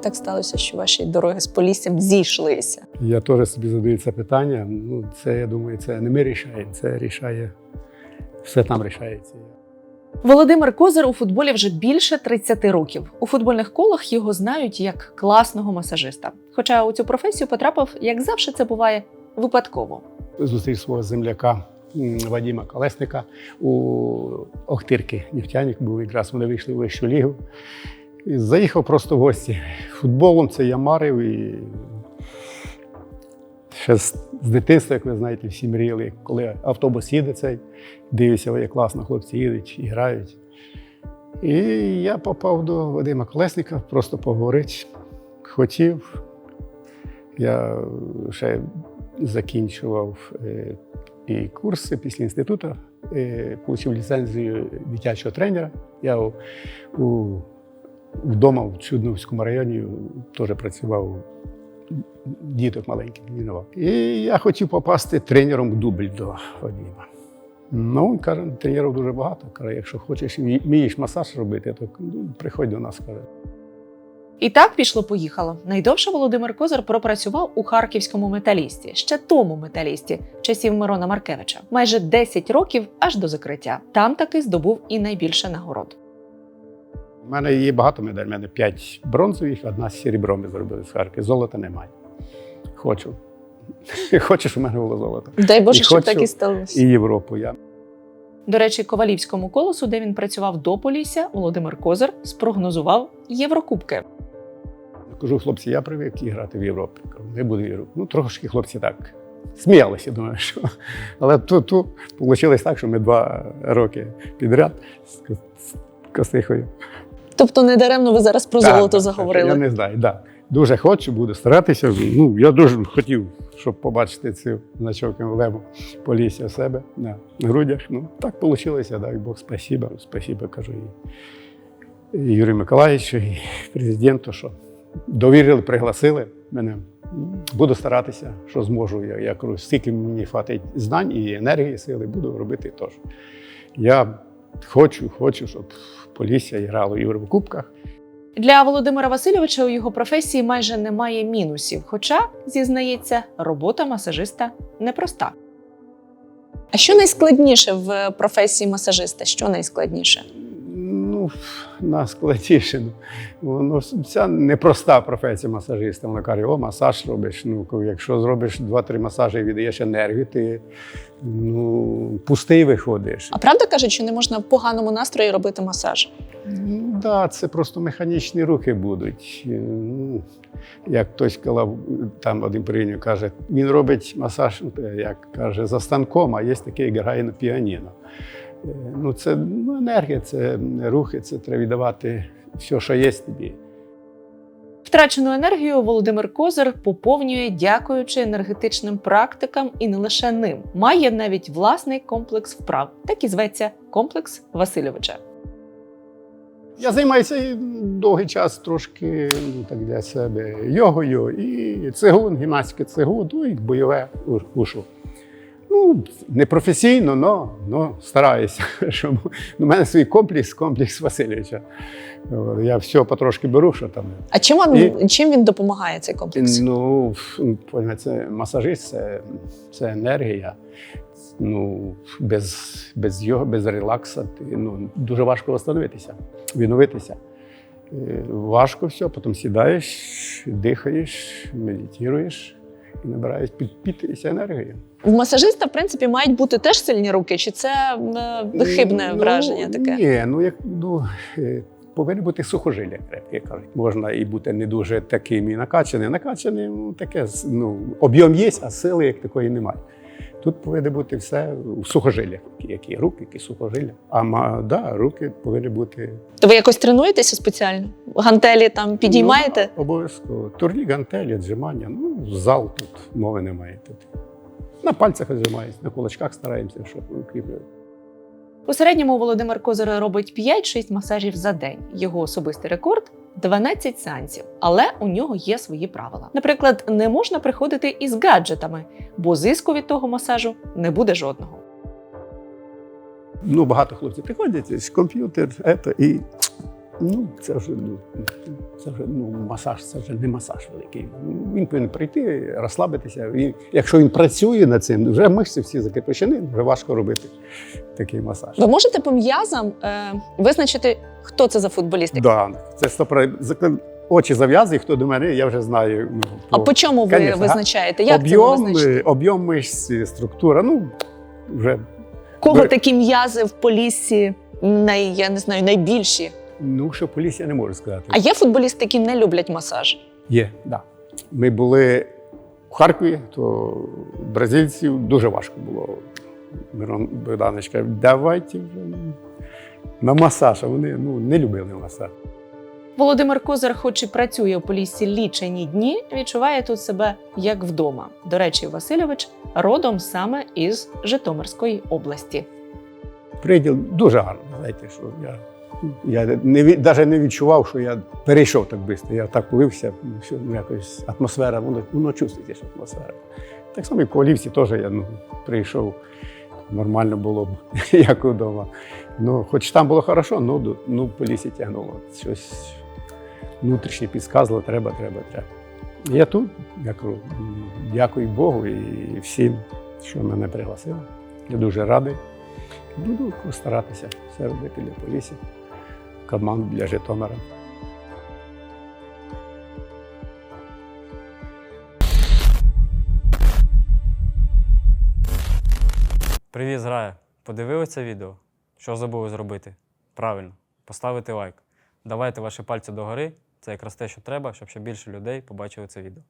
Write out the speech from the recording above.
Як так сталося, що ваші дороги з Поліссям зійшлися? Я теж собі задаю це питання. Ну, це, я думаю, це не ми рішаємо, це рішає, все там рішається. Володимир Козир у футболі вже більше 30 років. У футбольних колах його знають як класного масажиста. Хоча у цю професію потрапив, як завжди це буває, випадково. Зустрів свого земляка Вадима Колесника у Охтирки. Нефтяник був якраз вони вийшли в вищу лігу. І заїхав просто в гості. Футболом це я марив і ще з, дитинства, як ви знаєте, всі мріяли, коли автобус їде цей, дивишся, як класно хлопці їдуть і грають. І я попав до Вадима Колесника, просто поговорити. Хотів. Я ще закінчував е, і курси після інституту, е, отримав ліцензію дитячого тренера. Я у, вдома в Чудновському районі теж працював діток маленьких тренував. І я хотів попасти тренером в дубль до Вадима. Ну, він каже, тренерів дуже багато. Каже, якщо хочеш вмієш масаж робити, то ну, приходь до нас. Каже. І так пішло-поїхало. Найдовше Володимир Козир пропрацював у харківському металісті, ще тому металісті, часів Мирона Маркевича, майже 10 років аж до закриття. Там таки здобув і найбільше нагород. У мене є багато медалей. У мене п'ять бронзових, одна з серебром ми зробили з Харкова. Золота немає. Хочу. Хочу, щоб у мене було золото. Дай Боже, І щоб хочу, так і сталося. І Європу. Я До речі, Ковалівському колосу, де він працював до Полісся, Володимир Козир спрогнозував Єврокубки. кажу, хлопці, я привик і грати в Європі. Кажу, не буду в Європі. Ну, трошки хлопці так сміялися, думаю, що. Але тут, тут вийшло так, що ми два роки підряд з Костихою. Тобто не даремно ви зараз про Так, золото так, заговорили. Я не знаю, да. Дуже хочу, буду старатися. Ну, я дуже хотів, щоб побачити цю значок емблему Полісся в себе на грудях. Ну, так вийшло, дай Бог, спасибо. Спасибо, кажу і Юрію Миколаївичу, і президенту, що довірили, пригласили мене. Буду старатися, що зможу. Я, я кажу, стільки мені хватить знань і енергії, сили, буду робити теж. Я хочу, хочу, щоб Полісся грало в Єврокубках. Для Володимира Васильовича у його професії майже немає мінусів. Хоча, зізнається, робота масажиста непроста. А що найскладніше в професії масажиста? Що найскладніше? Ну, наскладніше. Ну, Воно ця непроста професія масажиста. Вона каже, о, масаж робиш. Ну, якщо зробиш 2-3 масажі і віддаєш енергію, ти ну, пустий виходиш. А правда кажуть, що не можна в поганому настрої робити масаж? Ну, да, це просто механічні рухи будуть. Е, Ну, як хтось казав, там один порівнює, каже, він робить масаж, ну, як каже, за станком, а є такий, грає на піаніно. Ну, це ну, енергія, це рухи, це треба віддавати все, що є тобі. Втрачену енергію Володимир Козир поповнює, дякуючи енергетичним практикам, і не лише ним. Має навіть власний комплекс вправ, так і зветься комплекс Васильовича. Я займаюся довгий час трошки ну, так для себе йогою, і цигун, гімнастика цигун, ну і бойове ушу. Ну, не професійно, но, но стараюся. Щоб, у мене свій комплекс, комплекс Васильовича. Я все потрошки беру, що там. А чим, вам, І- чим він допомагає цей комплекс? Ну, це масажист, це, це енергія. Ну, без, без його, без релакса ну, дуже важко встановитися, відновитися. Е, Важко все, потім сідаєш, дихаєш, медитуєш і набираєш під, підпитися енергією. В масажиста, в принципі, мають бути теж сильні руки, чи це е, хибне Ну, враження таке? Ні, ну як ну, е, повинні бути сухожилля крепкі, кажуть. Можна і бути не дуже таким і накачаним. Накачаним ну, таке ну, об'єм є, а сили як такої немає. Тут повинно бути все в сухожиллях, які- руки, які сухожилля. А да, руки повинні бути То ви якось тренуєтеся спеціально? Гантелі там підіймаєте? Ну, обов'язково. Турні, гантелі, віджимання. Ну, зал тут мови немає. Тут. На пальцях віджимаюся, на кулачках стараємося, щоб укріплювати. У середньому Володимир Козир робить 5-6 масажів за день. Його особистий рекорд 12 сеансів. Але у нього є свої правила. Наприклад, не можна приходити із гаджетами, бо зиску від того масажу не буде жодного. Ну, багато хлопців приходять, комп'ютер, ето, і Ну, це вже, ну, це вже ну, масаж, це вже не масаж великий. Він повинен прийти, розслабитися. І якщо він працює над цим, вже мишці всі закріпощені, вже важко робити такий масаж. Ви можете по м'язам е, визначити, хто це за футболіст? Да, це стопро... очі зав'язує, хто до мене, я вже знаю. Ну, А по чому ви Конечно, визначаєте? Як об'єм, е, об'єм мишць, структура, ну вже Кого ви- такі м'язи в полісі най, я не знаю, найбільші? Ну що по лісі я не можу сказати. А є футболісти, які не люблять масаж? Є, да. Ми були в Харкові, то бразильців дуже важко було. Мирон Богданович каже, давайте вже на масаж. А вони ну, не любили масаж. Володимир Козир, хоч і працює у поліссі лічені дні, відчуває тут себе як вдома. До речі, Васильович родом саме із Житомирської області. Приділ дуже гарно. Знаєте, що я, я не, навіть не відчував, що я перейшов так швидко. Я так улився, що ну, якось атмосфера, воно, воно чувствується, що атмосфера. Так само і в Ковалівці теж я ну, прийшов, нормально було б, як вдома. Ну, хоч там було хорошо, ну, ну по лісі тягнуло. Щось внутрішнє підказувало, треба, треба, треба. Я тут, я дякую Богу і всім, що мене пригласили. Я дуже радий. Буду старатися все робити для полісі, команд для Житомира. Привіт, зграя! Подивилися відео? Що забули зробити? Правильно, поставити лайк. Давайте ваші пальці догори. Це якраз те, що треба, щоб ще більше людей побачили це відео.